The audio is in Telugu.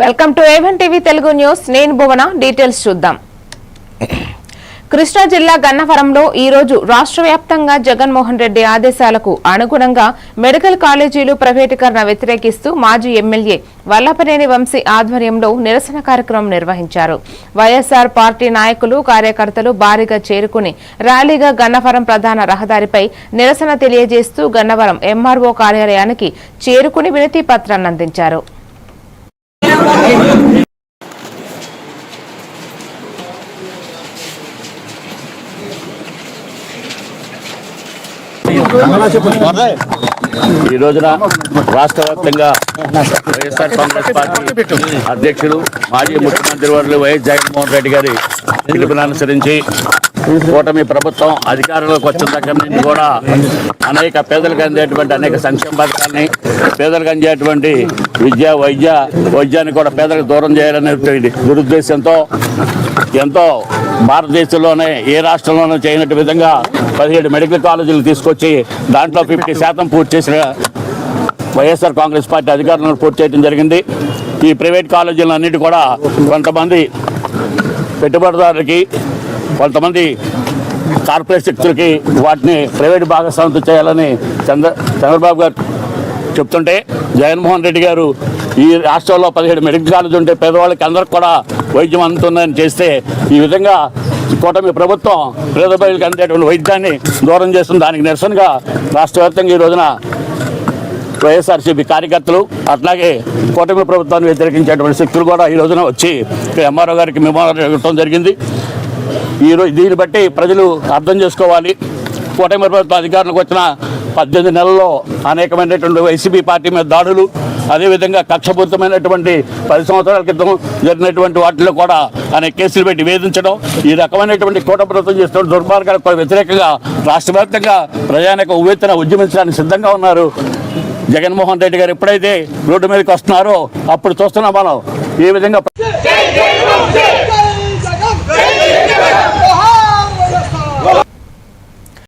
Welcome to A one TV Telugu news. నేను భువన డీటెయిల్స్ చూద్దాం. కృష్ణా జిల్లా గన్నవరంలో ఈరోజు రాష్ట్ర వ్యాప్తంగా జగన్మోహన్ రెడ్డి ఆదేశాలకు అనుగుణంగా మెడికల్ కాలేజీలు ప్రైవేటీకరణ వ్యతిరేకిస్తూ మాజీ ఎమ్మెల్యే వల్లపనేని వంశీ ఆధ్వర్యంలో నిరసన కార్యక్రమం నిర్వహించారు. వైఎస్ఆర్ పార్టీ నాయకులు కార్యకర్తలు భారీగా చేరుకుని ర్యాలీగా గన్నవరం ప్రధాన రహదారిపై నిరసన తెలియజేస్తూ గన్నవరం ఎంఆర్ఓ కార్యాలయానికి చేరుకుని వినతి పత్రాన్ని అందించారు. ఈ రోజున రాష్ట్ర వ్యాప్తంగా వైఎస్ఆర్ కాంగ్రెస్ పార్టీ అధ్యక్షులు మాజీ ముఖ్యమంత్రి వర్యులు వైఎస్ జగన్మోహన్ రెడ్డి గారి పిలుపును అనుసరించి కూటమి ప్రభుత్వం అధికారంలోకి వచ్చిన దగ్గర నుంచి కూడా అనేక పేదలకు అందేటువంటి అనేక సంక్షేమ పథకాలని పేదలకు అందేటువంటి విద్య వైద్య వైద్యాన్ని కూడా పేదలకు దూరం చేయాలనేటువంటి దురుద్దేశంతో ఎంతో భారతదేశంలోనే ఏ రాష్ట్రంలోనూ చేయనట్టు విధంగా పదిహేడు మెడికల్ కాలేజీలు తీసుకొచ్చి దాంట్లో ఫిఫ్టీ శాతం పూర్తి చేసిన వైఎస్ఆర్ కాంగ్రెస్ పార్టీ అధికారంలో పూర్తి చేయడం జరిగింది. ఈ ప్రైవేట్ కాలేజీలన్నిటి కూడా కొంతమంది పెట్టుబడిదారులకి కొంతమంది కార్పొరేట్ శక్తులకి వాటిని ప్రైవేట్ భాగస్వామ్యం చేయాలని చంద్ర చంద్రబాబు గారు చెప్తుంటే జగన్మోహన్ రెడ్డి గారు ఈ రాష్ట్రంలో పదిహేడు మెడికల్ కాలేజ్ ఉంటే పేదవాళ్ళకి అందరికి కూడా వైద్యం అందుతుందని చేస్తే ఈ విధంగా కూటమి ప్రభుత్వం పేద ప్రజలకు అందేటువంటి వైద్యాన్ని దూరం చేస్తుంది. దానికి నిరసనగా రాష్ట్ర వ్యాప్తంగా ఈ రోజున వైఎస్ఆర్సీపీ కార్యకర్తలు అట్లాగే కూటమి ప్రభుత్వాన్ని వ్యతిరేకించేటువంటి శక్తులు కూడా ఈ రోజున వచ్చి ఎంఆర్ఓ గారికి మెమోరాండం ఇవ్వడం జరిగింది. ఈ రోజు దీన్ని బట్టి ప్రజలు అర్థం చేసుకోవాలి. కూటమి ప్రభుత్వం అధికారులకు వచ్చిన పద్దెనిమిది నెలల్లో అనేకమైనటువంటి వైసీపీ పార్టీ మీద దాడులు అదేవిధంగా కక్షపూరితమైనటువంటి పది సంవత్సరాల క్రితం జరిగినటువంటి వాటిలో కూడా అనేక కేసులు పెట్టి వేధించడం ఈ రకమైనటువంటి కూట ప్రభుత్వం చేస్తున్న దుర్మార్గాలకు వ్యతిరేకంగా రాష్ట్ర వ్యాప్తంగా ప్రజానిక ఉవ్వెత్తున ఉద్యమించడానికి సిద్ధంగా ఉన్నారు. జగన్మోహన్ రెడ్డి గారు ఎప్పుడైతే రోడ్డు మీదకి వస్తున్నారో అప్పుడు చూస్తున్నాం మనం. ఏ విధంగా